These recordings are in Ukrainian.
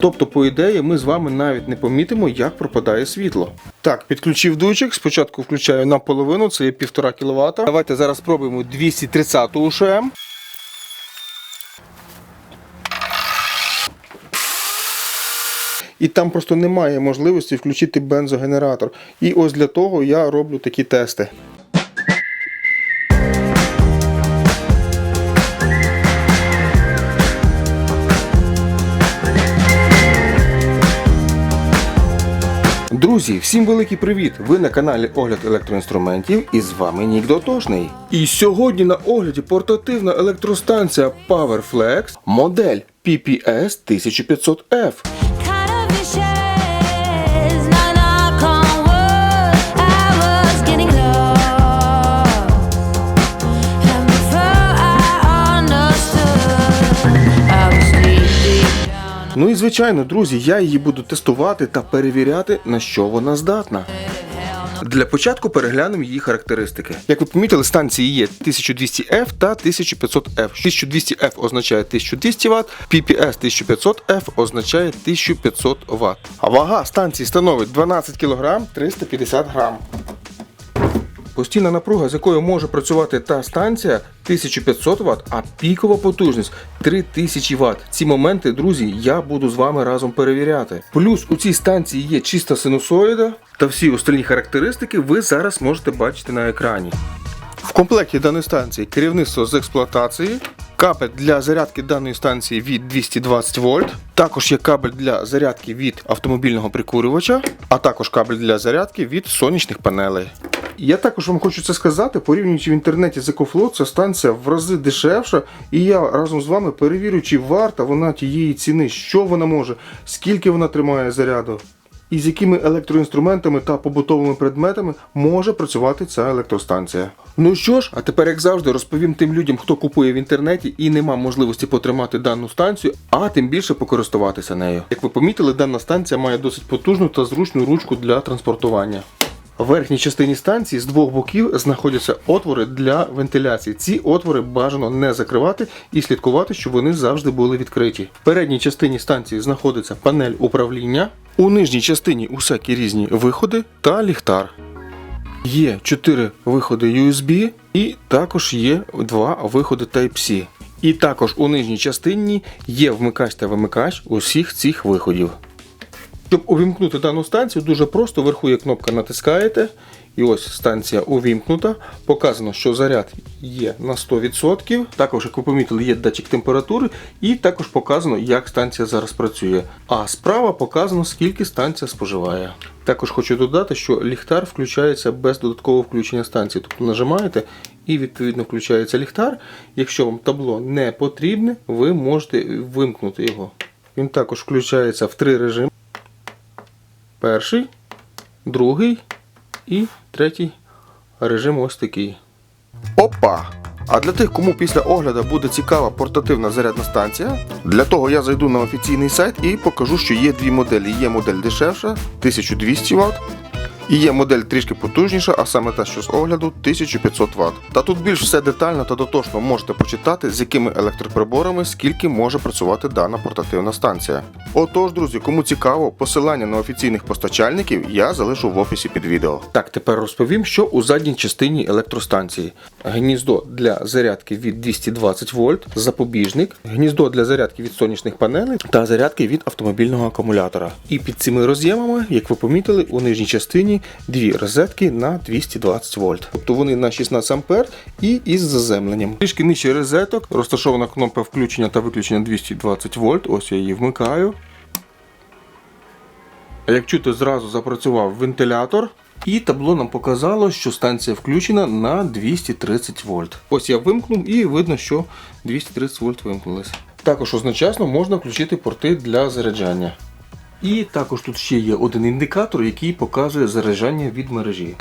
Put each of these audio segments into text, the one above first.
Тобто, по ідеї, ми з вами навіть не помітимо, як пропадає світло. Так, підключив дучик. Спочатку включаю наполовину, це є 1,5 кВт. Давайте зараз спробуємо 230 УШМ. І там просто немає можливості включити бензогенератор. І ось для того я роблю такі тести. Друзі, всім великий привіт! Ви на каналі Огляд електроінструментів і з вами Нік Дотошний. І сьогодні на огляді портативна електростанція PowerFlex модель PPS 1500F. Ну і звичайно, друзі, я її буду тестувати та перевіряти, на що вона здатна. Для початку переглянемо її характеристики. Як ви помітили, станції є 1200F та 1500F. 1200F означає 1200 Вт, PPS 1500F означає 1500 Вт. А вага станції становить 12 кг 350 г. Постійна напруга, з якою може працювати та станція 1500 Вт, а пікова потужність 3000 Вт. Ці моменти, друзі, я буду з вами разом перевіряти. Плюс у цій станції є чиста синусоїда та всі остальні характеристики ви зараз можете бачити на екрані. В комплекті даної станції керівництво з експлуатації, кабель для зарядки даної станції від 220 вольт. Також є кабель для зарядки від автомобільного прикурювача, а також кабель для зарядки від сонячних панелей. Я також вам хочу це сказати, порівнюючи в інтернеті з EcoFlow, ця станція в рази дешевша, і я разом з вами перевірю, чи варта вона тієї ціни, що вона може, скільки вона тримає заряду, і з якими електроінструментами та побутовими предметами може працювати ця електростанція. Ну що ж, а тепер, як завжди, розповім тим людям, хто купує в інтернеті і не має можливості потримати дану станцію, а тим більше покористуватися нею. Як ви помітили, дана станція має досить потужну та зручну ручку для транспортування. В верхній частині станції з двох боків знаходяться отвори для вентиляції. Ці отвори бажано не закривати і слідкувати, щоб вони завжди були відкриті. В передній частині станції знаходиться панель управління, у нижній частині усякі різні виходи та ліхтар. Є 4 виходи USB і також є 2 виходи Type-C. І також у нижній частині є вмикач та вимикач усіх цих виходів. Щоб увімкнути дану станцію, дуже просто вверху є кнопка натискаєте. І ось станція увімкнута. Показано, що заряд є на 100%. Також, як ви помітили, є датчик температури, і також показано, як станція зараз працює. А справа показано, скільки станція споживає. Також хочу додати, що ліхтар включається без додаткового включення станції. Тобто нажимаєте і відповідно включається ліхтар. Якщо вам табло не потрібне, ви можете вимкнути його. Він також включається в три режими. Перший, другий і третій режим ось такий. Опа! А для тих, кому після огляду буде цікава портативна зарядна станція, для того я зайду на офіційний сайт і покажу, що є дві моделі. Є модель дешевша 1200 Вт. Є модель трішки потужніша, а саме та, що з огляду 1500 Вт. Та тут більш все детально та дотошно можете почитати, з якими електроприборами скільки може працювати дана портативна станція. Отож, друзі, кому цікаво, посилання на офіційних постачальників я залишу в описі під відео. Так, тепер розповім, що у задній частині електростанції. Гніздо для зарядки від 220 вольт, запобіжник, гніздо для зарядки від сонячних панелей та зарядки від автомобільного акумулятора. І під цими роз'ємами, як ви помітили, у нижній частині дві розетки на 220 вольт. Тобто вони на 16 ампер і із заземленням. Трішки нижче розеток розташована кнопка включення та виключення 220 вольт. Ось я її вмикаю. Як чути, зразу запрацював вентилятор, і табло нам показало, що станція включена на 230 вольт. Ось я вимкнув і видно, що 230 вольт вимкнулося. Також одночасно можна включити порти для заряджання. І також тут ще є один індикатор, який показує заряджання від мережі.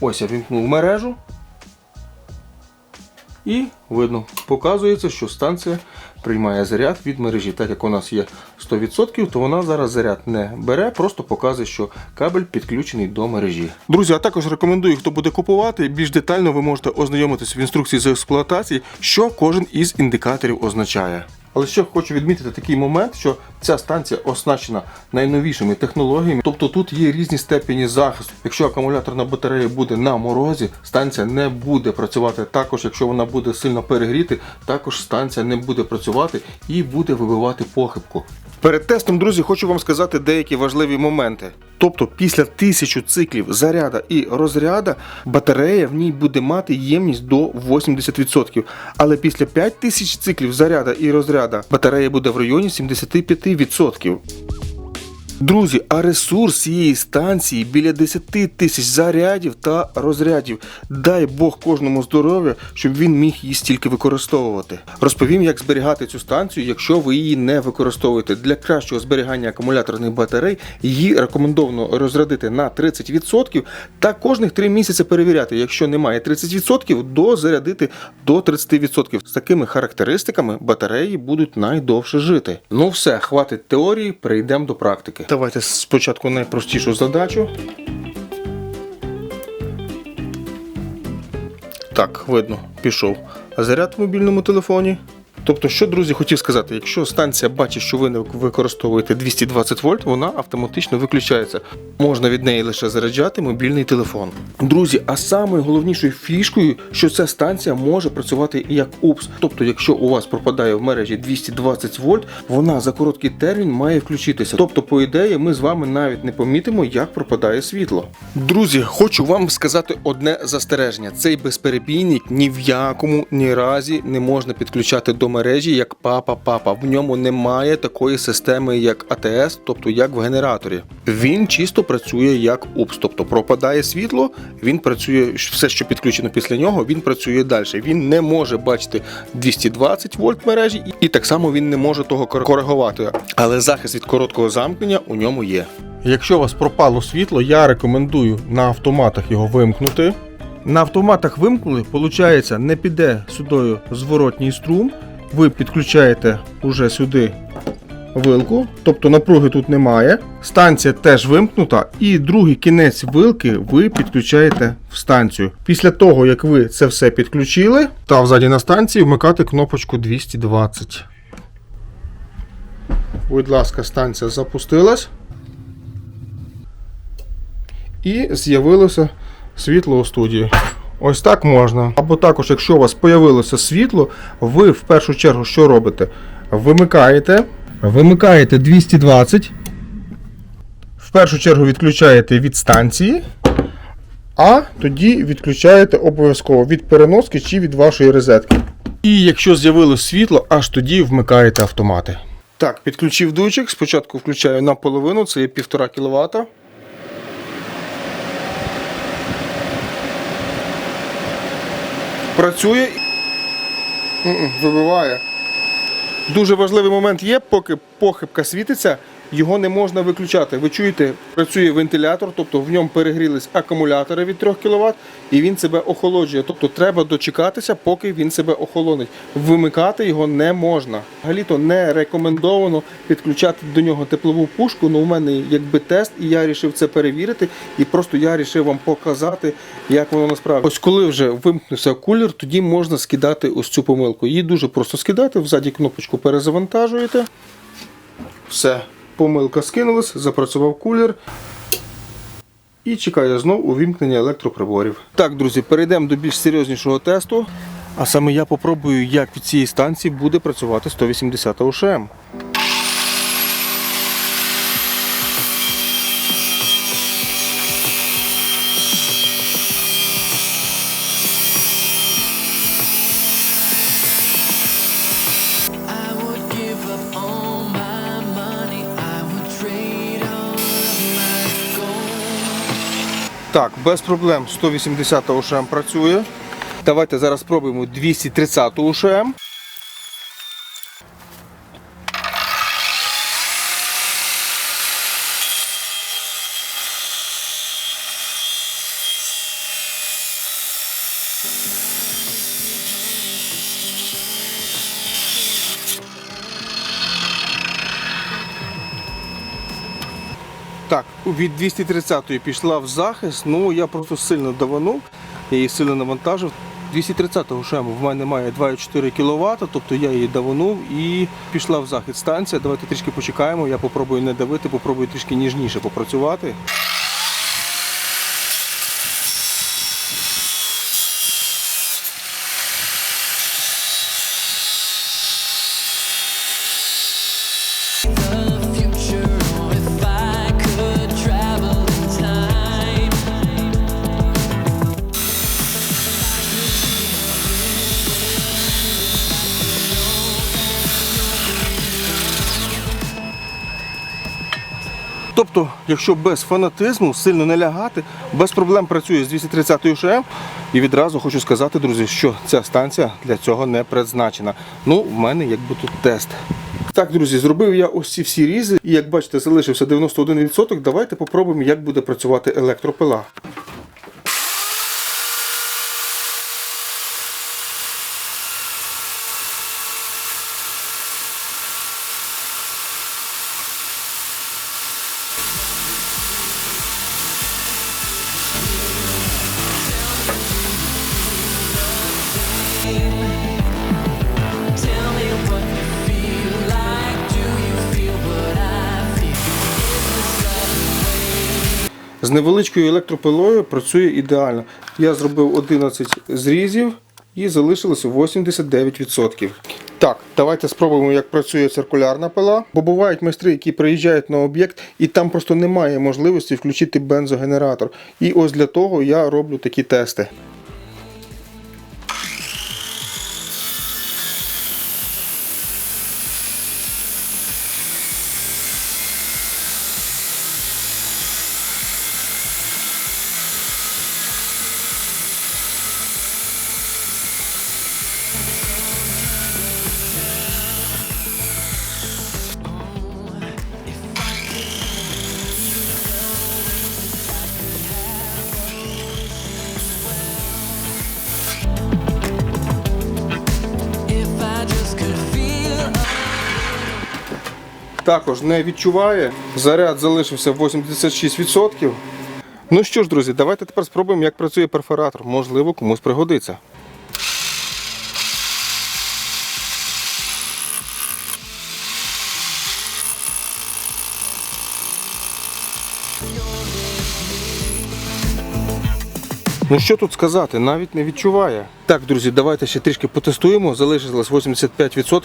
Ось я вимкнув мережу. І видно, показується, що станція приймає заряд від мережі. Так як у нас є 100%, то вона зараз заряд не бере, просто показує, що кабель підключений до мережі. Друзі, а також рекомендую, хто буде купувати. Більш детально ви можете ознайомитися в інструкції з експлуатації, що кожен із індикаторів означає. Але ще хочу відмітити такий момент, що ця станція оснащена найновішими технологіями, тобто тут є різні степені захисту. Якщо акумуляторна батарея буде на морозі, станція не буде працювати. Також, якщо вона буде сильно перегріти, також станція не буде працювати і буде вибивати похибку. Перед тестом, друзі, хочу вам сказати деякі важливі моменти. Тобто, після тисячу циклів заряда і розряда батарея в ній буде мати ємність до 80%. Але після 5000 циклів заряда і розряда батарея буде в районі 75%. Друзі, а ресурс цієї станції біля 10 тисяч зарядів та розрядів. Дай Бог кожному здоров'я, щоб він міг її стільки використовувати. Розповім, як зберігати цю станцію, якщо ви її не використовуєте. Для кращого зберігання акумуляторних батарей її рекомендовано розрядити на 30% та кожних 3 місяці перевіряти. Якщо немає 30%, дозарядити до 30%. З такими характеристиками батареї будуть найдовше жити. Ну все, хватить теорії, перейдемо до практики. Давайте спочатку найпростішу задачу. Так, видно, пішов. Заряд в мобільному телефоні. Тобто, що, друзі, хотів сказати, якщо станція бачить, що ви не використовуєте 220 вольт, вона автоматично виключається. Можна від неї лише заряджати мобільний телефон. Друзі, а самою головнішою фішкою, що ця станція може працювати як УПС. Тобто, якщо у вас пропадає в мережі 220 вольт, вона за короткий термін має включитися. Тобто, по ідеї, ми з вами навіть не помітимо, як пропадає світло. Друзі, хочу вам сказати одне застереження: цей безперебійник ні в якому ні разі не можна підключати до мережі як папа-папа. В ньому немає такої системи, як АТС, тобто як в генераторі. Він чисто працює як УПС, тобто пропадає світло, він працює все, що підключено після нього, він працює далі. Він не може бачити 220 вольт мережі, і- так само він не може того коригувати. Але захист від короткого замкнення у ньому є. Якщо у вас пропало світло, я рекомендую на автоматах його вимкнути. На автоматах вимкнули, виходить, не піде сюди зворотній струм. Ви підключаєте уже сюди вилку, тобто напруги тут немає. Станція теж вимкнута, і другий кінець вилки ви підключаєте в станцію. Після того, як ви це все підключили, та взаді на станції вмикати кнопочку 220. Будь ласка, станція запустилась. І з'явилося світло у студії. Ось так можна. Або також, якщо у вас з'явилося світло, ви в першу чергу що робите? Вимикаєте. Вимикаєте 220. В першу чергу відключаєте від станції, а тоді відключаєте обов'язково від переноски чи від вашої розетки. І якщо з'явилось світло, аж тоді вмикаєте автомати. Так, підключив дучик. Спочатку включаю наполовину, це є 1,5 кВт. Працює. Вибиває. Дуже важливий момент є, поки похибка світиться, його не можна виключати. Ви чуєте, працює вентилятор, тобто в ньому перегрілись акумулятори від 3 кВт, і він себе охолоджує. Тобто треба дочекатися, поки він себе охолонить. Вимикати його не можна. Взагалі-то не рекомендовано підключати до нього теплову пушку. Ну, у мене якби тест, і я вирішив це перевірити. І просто я вирішив вам показати, як воно насправді. Ось коли вже вимкнувся кулер, тоді можна скидати ось цю помилку. Її дуже просто скидати, взаді кнопочку перезавантажуєте. Все, помилка скинулась, запрацював кулер. І чекає знов увімкнення електроприборів. Так, друзі, перейдемо до більш серйознішого тесту. А саме я попробую, як від цієї станції буде працювати 180 ОШМ. Так, без проблем 180 ОШМ працює. Давайте зараз спробуємо 230 ОШМ. Так, від 230-ї пішла в захист, ну я просто сильно даванув, я її сильно навантажив. 230-го шему в мене має 2,4 кВт, тобто я її даванув і пішла в захист станція. Давайте трішки почекаємо, я попробую не давити, попробую трішки ніжніше попрацювати. Тобто, якщо без фанатизму, сильно не лягати, без проблем працює з 230 ШМ. І відразу хочу сказати, друзі, що ця станція для цього не призначена. Ну, в мене якби тут тест. Так, друзі, зробив я ось ці всі різи, і як бачите, залишився 91%. Давайте попробуємо, як буде працювати електропила. З невеличкою електропилою працює ідеально. Я зробив 11 зрізів і залишилося 89%. Так, давайте спробуємо, як працює циркулярна пила. Бо бувають майстри, які приїжджають на об'єкт, і там просто немає можливості включити бензогенератор. І ось для того я роблю такі тести. Також не відчуває. Заряд залишився 86%. Ну що ж, друзі, давайте тепер спробуємо, як працює перфоратор. Можливо, комусь пригодиться. Ну що тут сказати, навіть не відчуває. Так, друзі, давайте ще трішки потестуємо. Залишилось 85%.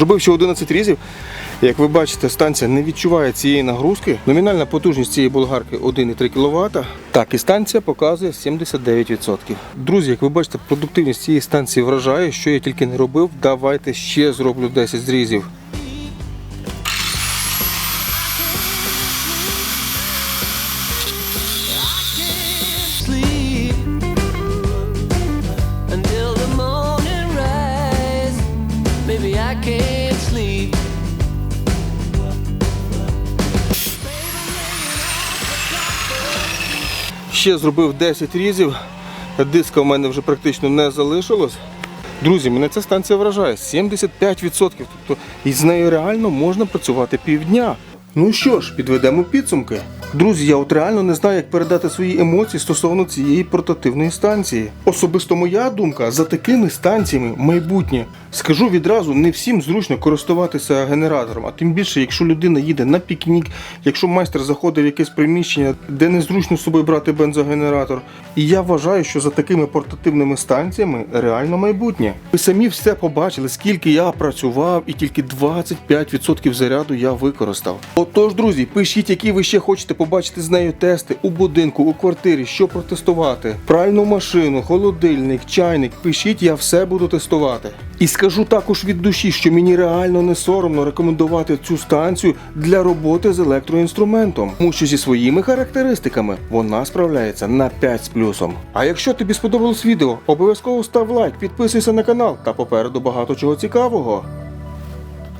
Зробив ще 11 різів. Як ви бачите, станція не відчуває цієї нагрузки. Номінальна потужність цієї болгарки 1,3 кВт. Так, і станція показує 79%. Друзі, як ви бачите, продуктивність цієї станції вражає, що я тільки не робив. Давайте ще зроблю 10 зрізів. Ще зробив 10 різів. Диска в мене вже практично не залишилось. Друзі, мене ця станція вражає 75%. Тобто із нею реально можна працювати півдня. Ну що ж, підведемо підсумки. Друзі, я от реально не знаю, як передати свої емоції стосовно цієї портативної станції. Особисто моя думка за такими станціями майбутнє. Скажу відразу, не всім зручно користуватися генератором, а тим більше, якщо людина їде на пікнік, якщо майстер заходить в якесь приміщення, де незручно з собою брати бензогенератор. І я вважаю, що за такими портативними станціями реально майбутнє. Ви самі все побачили, скільки я працював, і тільки 25% заряду я використав. Отож, друзі, пишіть, які ви ще хочете побачити з нею тести у будинку, у квартирі, що протестувати. Пральну машину, холодильник, чайник. Пишіть, я все буду тестувати. І скажу також від душі, що мені реально не соромно рекомендувати цю станцію для роботи з електроінструментом, тому що зі своїми характеристиками вона справляється на 5 з плюсом. А якщо тобі сподобалось відео, обов'язково став лайк, підписуйся на канал та попереду багато чого цікавого.